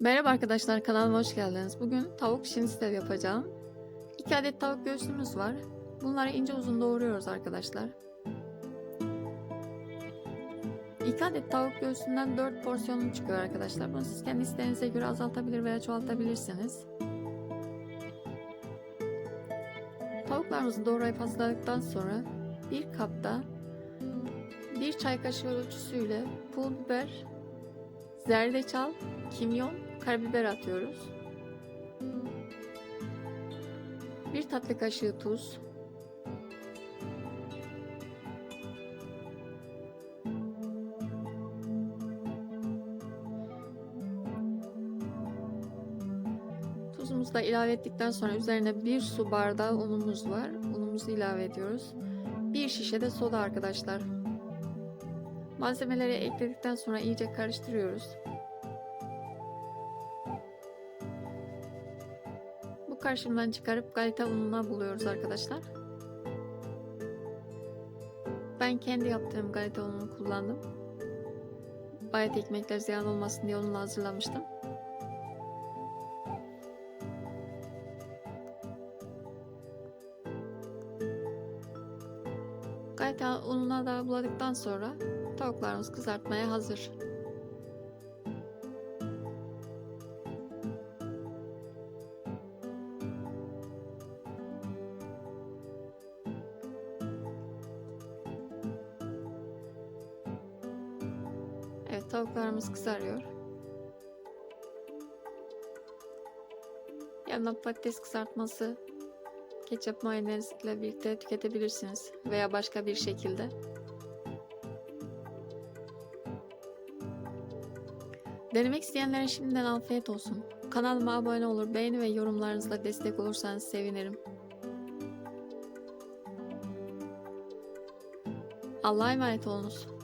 Merhaba arkadaşlar kanalıma hoş geldiniz. Bugün tavuk şinstev yapacağım. 2 adet tavuk göğsümüz var. Bunları ince uzun doğruyoruz arkadaşlar. 2 adet tavuk göğsünden 4 porsiyonum çıkıyor arkadaşlar. Bunu siz kendi isteğinize göre azaltabilir veya çoğaltabilirsiniz. Tavuklarımızı doğrayıp hazırladıktan sonra bir kapta bir çay kaşığı ölçüsüyle pul biber, zerdeçal, kimyon, karabiber atıyoruz. Bir tatlı kaşığı tuz. Tuzumuzu da ilave ettikten sonra üzerine bir su bardağı unumuz var. Unumuzu ilave ediyoruz. Bir şişe de soda arkadaşlar. Malzemeleri ekledikten sonra iyice karıştırıyoruz. Karışımdan çıkarıp galeta ununa buluyoruz arkadaşlar. Ben kendi yaptığım galeta ununu kullandım. Bayat ekmekler ziyan olmasın diye onunla hazırlamıştım. Galeta ununa da buladıktan sonra tavuklarımız kızartmaya hazır. Evet tavuklarımız kızarıyor. Yanına patates kızartması, ketçap mayonezle birlikte tüketebilirsiniz veya başka bir şekilde. Denemek isteyenlere şimdiden afiyet olsun. Kanalıma abone olur, beğeni ve yorumlarınızla destek olursanız sevinirim. Allah'a emanet olunuz.